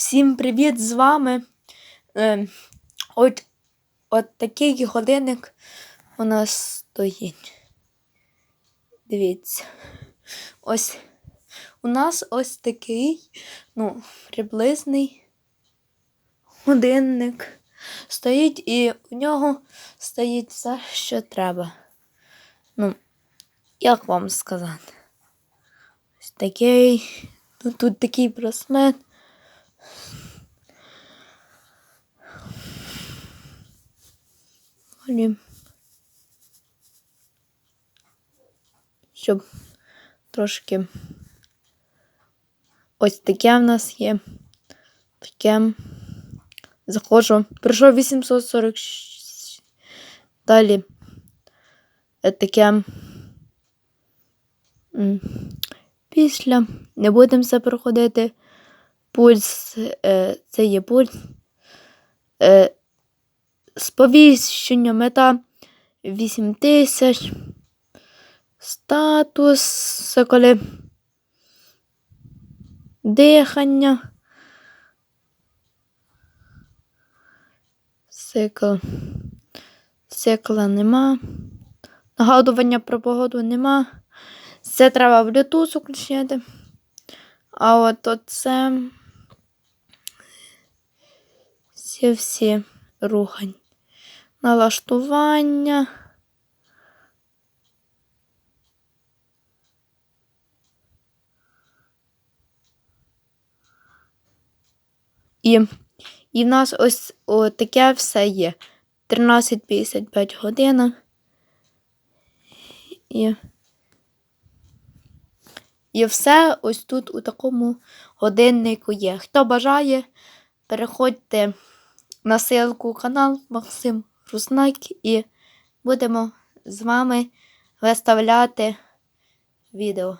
Всім привіт з вами. Е, от, от такий годинник у нас стоїть. Дивіться. Ось у нас ось такий, ну, приблизний годинник стоїть, і у нього стоїть все, що треба. Ну, як вам сказати? Ось такий. Ну, тут такий браслет. Далі. Щоб трошки ось таке в нас є. Таке. Заходжу. Прийшов 846. Далі. Е, Таке. Після. Не будемо це проходити. Пульс. Е, це є пульс. Е, сповіщення мета 8000. Статус, це коли дихання. Цикл. Цикла нема. Нагадування про погоду нема. Це треба Bluetooth включити. А от оце всі всі рухань. Налаштування. І, і в нас ось о, таке все є. 13.55 година. І, і все ось тут у такому годиннику є. Хто бажає, переходьте на ссылку канал Максим Руснак і будемо з вами виставляти відео.